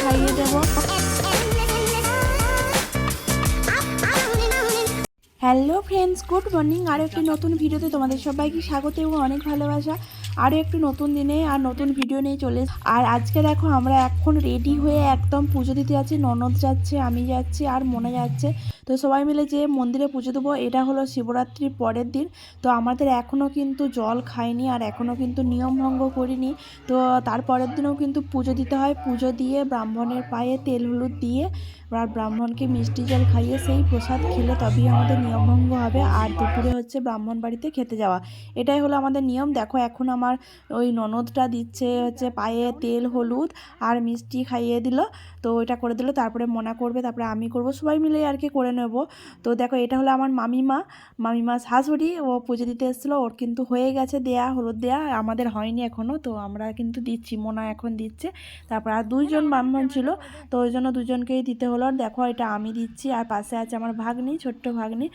খাইয়ে hello friends good morning আরও একটি নতুন ভিডিওতে তোমাদের সবাইকে স্বাগত এবং অনেক ভালোবাসা। আরও একটু নতুন দিনে আর নতুন ভিডিও নিয়ে চলে আর আজকে দেখো, আমরা এখন রেডি হয়ে একদম পুজো দিতে যাচ্ছি। ননদ যাচ্ছে, আমি যাচ্ছি, আর মনে যাচ্ছে। তো সবাই মিলে যে মন্দিরে পুজো দেবো, এটা হলো শিবরাত্রির পরের দিন। তো আমাদের এখনও কিন্তু জল খাইনি আর এখনও কিন্তু নিয়ম ভঙ্গ করিনি। তো তার পরের দিনেও কিন্তু পুজো দিতে হয়। পুজো দিয়ে ব্রাহ্মণের পায়ে তেল হলুদ দিয়ে আর ব্রাহ্মণকে মিষ্টি জল খাইয়ে সেই প্রসাদ খেলে তবেই আমাদের নিয়মভঙ্গ হবে আর দুপুরে হচ্ছে ব্রাহ্মণ বাড়িতে খেতে যাওয়া। এটাই হলো আমাদের নিয়ম। দেখো এখন আমার ওই ননদটা দিচ্ছে হচ্ছে পায়ে তেল হলুদ আর মিষ্টি খাইয়ে দিল। তো এটা করে দিল, তারপরে মনা করবে, তারপরে আমি করব। সবাই মিলে আর কি করে নেব। তো দেখো এটা হলো আমার মামিমা। মামিমা শাশুড়ি ও পুজো দিতে এসেছিল ওর কিন্তু হয়ে গেছে দেয়া হলুদ দেয়া আমাদের হয়নি এখনও তো আমরা কিন্তু দিচ্ছি মোনা এখন দিচ্ছে। তারপর আর দুইজন ব্রাহ্মণ ছিল তো ওই জন্য দুজনকেই দিতে হলো। আর দেখো এটা আমি দিচ্ছি আর পাশে আছে আমার ভাগ্নি ছোট্ট ভাগ্নি।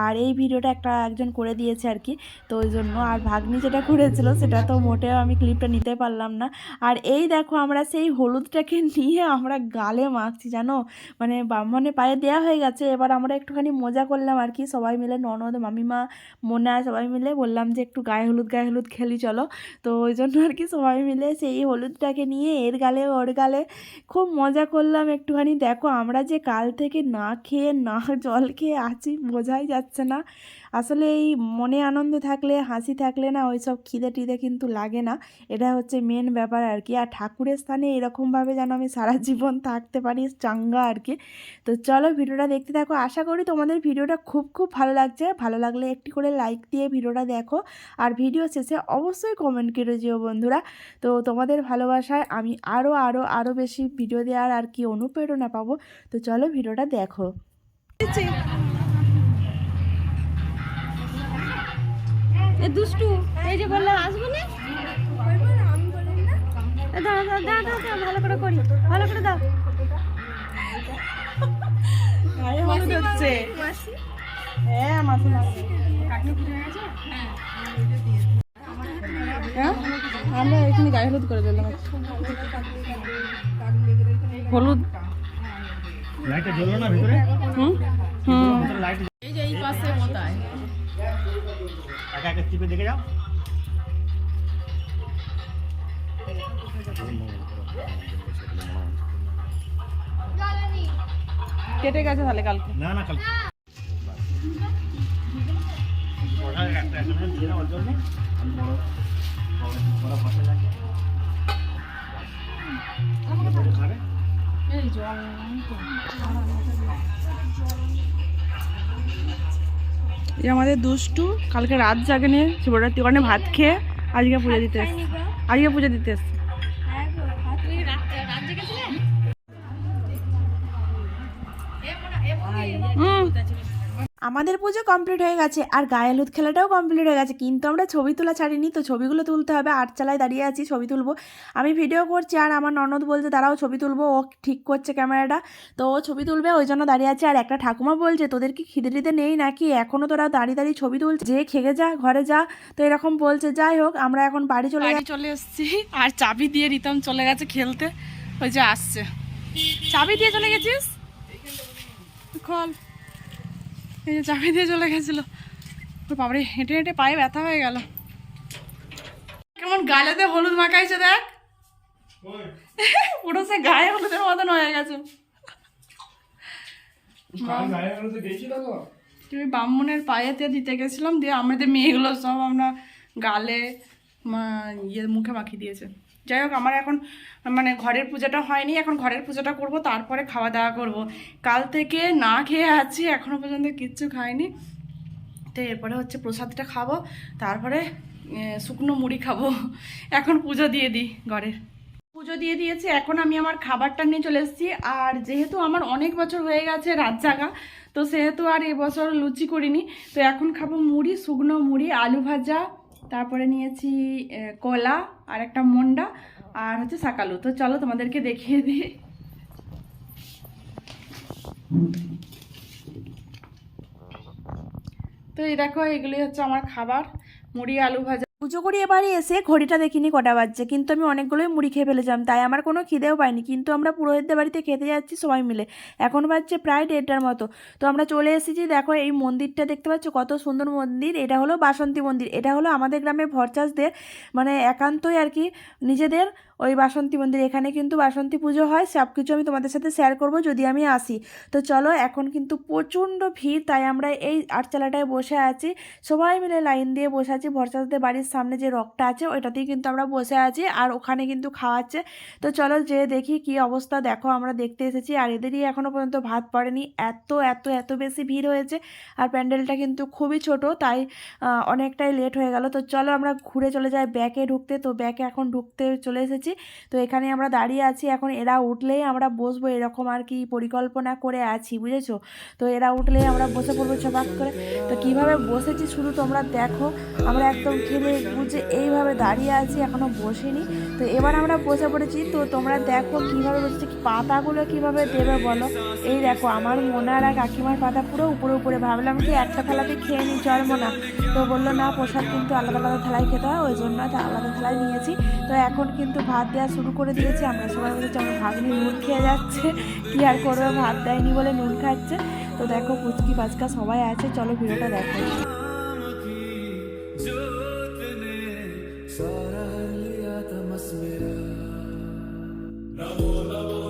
আর এই ভিডিওটা একটা একজন করে দিয়েছে আর কি তো ওই জন্য। আর ভাগ্নি যেটা করেছিল সেটা তো মোটেও আমি ক্লিপটা নিতে পারলাম না। আর এই দেখো আমরা সেই হলুদটাকে নিয়ে আমরা গালে মাখছি জানো? মানে ব্রাহ্মণের পায়ে দেওয়া হয়ে গেছে এবার আমরা একটুখানি মজা করলাম আর কি। সবাই মিলে ননদ, মামিমা, মোনা সবাই মিলে বললাম যে একটু গায়ে হলুদ গায়ে হলুদ খেলি, চলো। তো ওই জন্য আর কি সবাই মিলে সেই হলুদটাকে নিয়ে এর গালে, ওর গালে খুব মজা করলাম একটুখানি। দেখো আমরা যে কাল থেকে না খেয়ে, না জল খেয়ে আছি, বোঝাই যাচ্ছে না। আসলে এই মনে আনন্দ থাকলে, হাসি থাকলে না ওই সব খিদে টিদে কিন্তু লাগে না। এটা হচ্ছে মেন ব্যাপার আর কি। আর ঠাকুরের স্থানে এরকমভাবে যেন আমি সারা জীবন থাকতে পারি, চাঙ্গা আর কি। তো চলো ভিডিওটা দেখতে থাকো। আশা করি তোমাদের ভিডিওটা খুব খুব ভালো লাগছে। ভালো লাগলে একটি করে লাইক দিয়ে ভিডিওটা দেখো। আর ভিডিও শেষে অবশ্যই কমেন্ট করে যেও বন্ধুরা। তো তোমাদের ভালোবাসায় আমি আরও আরও আরও বেশি ভিডিও দেওয়ার আর কি অনুপ্রেরণা পাবো। তো চলো ভিডিওটা দেখো। দুষ্টু এই যে বললাম আসব না? দাও দাও দাও, ভালো করে করি ভালো করে দাও। হলুদ হ্যাঁ মাসি মাসি। হ্যাঁ। আমরা এখানে গায়ে হলুদ করে দিলাম। হলুদ? লাইটটা জ্বললো না ভিতরে? হুম? হুম। লাইট এই যে এই পাশে কোথায় একা একা টিপে দেখে যাও। কেটে গেছে তাহলে কালকে? না না কাল ওটা একটা এখানে দিয়ে দাও ওর জন্যে আমি বড় বড় বড় ফসল লাগে খাবে এই জল এই আমাদের দুষ্টু কালকে রাত জাগেনি শিবরাত্রি ওখানে ভাত খেয়ে আজকে পুজো দিতে এসছে। আজকে পুজো দিতে এসছে। আমাদের পুজো কমপ্লিট হয়ে গেছে আর গায়ে হলুদ খেলাটাও কমপ্লিট হয়ে গেছে কিন্তু আমরা ছবি তোলা ছাড়িনি তো ছবিগুলো তুলতে হবে আটচালায় দাঁড়িয়ে আছি ছবি তুলবো। আমি ভিডিও করছি আর আমার ননদ বলছে তারাও ছবি তুলবো। ও ঠিক করছে ক্যামেরাটা তো ও ছবি তুলবে ওই জন্য দাঁড়িয়ে আছে আর একটা ঠাকুমা বলছে তোদের কি খিদে টিদে নেই নাকি? এখনও তোরা দাঁড়িয়ে দাঁড়িয়ে ছবি তুলছে যে খেগে যা ঘরে যা। তো এরকম বলছে যাই হোক আমরা এখন বাড়ি চলে চলে এসেছি আর চাবি দিয়ে রিতম চলে গেছে খেলতে ওই যে আসছে। চাবি দিয়ে চলে গেছিস? খল। এই যে চাবি দিয়ে চলে গেছিল। ওর বাবারে হেঁটে হেঁটে পায়ে ব্যথা হয়ে গেল। কেমন গালেতে হলুদ মাখাইছে দেখ। পুরো সে গায়ে হলুদের মতন হয়ে গেছে। তুমি ব্রাহ্মণের পায়েতে দিতে গেছিলাম দিয়ে আমাদের মেয়েগুলো সব আমরা গালে ইয়ে মুখে মাখিয়ে দিয়েছে। যাই হোক, আমার এখন মানে ঘরের পূজাটা হয়নি, এখন ঘরের পূজাটা করব, তারপরে খাওয়া দাওয়া করব। কাল থেকে না খেয়ে আছি এখনও পর্যন্ত কিচ্ছু খাইনি। তো এরপরে হচ্ছে প্রসাদটা খাব, তারপরে শুকনো মুড়ি খাব। এখন পুজো দিয়ে দিই ঘরের। পুজো দিয়ে দিয়েছি, এখন আমি আমার খাবারটা নিয়ে চলে এসেছি। আর যেহেতু আমার অনেক বছর হয়ে গেছে রাত জাগা, তো সেহেতু আর এবছর লুচি করিনি, তো এখন খাব মুড়ি, শুকনো মুড়ি, আলু ভাজা তারপরে নিয়েছি কলা আর একটা মন্ডা আর হচ্ছে সাকালু তো চলো তোমাদেরকে দেখিয়ে দিই। তো এই দেখো, এগুলি হচ্ছে আমার খাবার। মুড়ি, আলু ভাজা পুজো করি এবারে এসে ঘড়িটা দেখিনি কটা বাজছে, কিন্তু আমি অনেকগুলোই মুড়ি খেয়ে ফেলেছিলাম, তাই আমার কোনো খিদেও পাইনি, কিন্তু আমরা পুরোহিতদের বাড়িতে খেতে যাচ্ছি সবাই মিলে। এখন বাজছে প্রায় দেড়টার মতো। তো আমরা চলে এসেছি, দেখো এই মন্দিরটা দেখতে পাচ্ছ, কত সুন্দর মন্দির, এটা হলো বাসন্তী মন্দির, এটা হলো আমাদের গ্রামে ভরচাষদের মানে একান্তই আর কি নিজেদের ওই বাসন্তী মন্দির। এখানে কিন্তু বাসন্তী পুজো হয় সব কিছু আমি তোমাদের সাথে শেয়ার করব যদি আমি আসি। তো চলো, এখন কিন্তু প্রচণ্ড ভিড়, তাই আমরা এই আটচালাটায় বসে আছি। সবাই মিলে লাইন দিয়ে বসে আছি। ভরসাদের বাড়ির সামনে যে রকটা আছে, ওইটাতেই কিন্তু আমরা বসে আছি আর ওখানে কিন্তু খাওয়াচ্ছে। তো চলো যে দেখি কি অবস্থা। দেখো, আমরা দেখতে এসেছি আর এদেরই এখনও পর্যন্ত ভাত পড়েনি। এত এত এত বেশি ভিড় হয়েছে আর প্যান্ডেলটা কিন্তু খুবই ছোট, তাই অনেকটাই লেট হয়ে গেল। তো চলো, আমরা ঘুরে চলে যাই ব্যাকে ঢুকতে। তো ব্যাকে এখন ঢুকতে চলে এসেছি। তো এখানে আমরা দাঁড়িয়ে আছি। এখন এরা উঠলেই আমরা বসবো এরকম আর কি পরিকল্পনা করে আছি, বুঝেছ? তো এরা উঠলেই আমরা বসে পড়ব ছপাক করে। তো কীভাবে বসেছি শুধু তোমরা দেখো। আমরা একদম খেলে বুঝে এইভাবে দাঁড়িয়ে আছি এখনও বসিনি। তো এবার আমরা বসে পড়েছি। তো তোমরা দেখো কীভাবে বসেছি পাতাগুলো কীভাবে দেবে বলো? এই দেখো, আমার মোনার আর কাকিমার পাতা পুরো উপরে উপরে। ভাবলাম কি একটা থালাতে খেয়ে নি, চল মোনা। তো বলল, না, প্রসাদ কিন্তু আলাদা আলাদা থালায় খেতে হয়, ওই জন্য আলাদা থালায় নিয়েছি। তো এখন কিন্তু ভাত দেওয়া শুরু করে দিয়েছি। আমরা সবাই বলেছি আমার ভাগ্নি নুন খেয়ে যাচ্ছে। কী আর করবে? ভাত দেয়নি বলে নুন খাচ্ছে। তো দেখো, পুচকি পাচকা সবাই আছে। চলো, ভিডিওটা দেখো। Namo Namo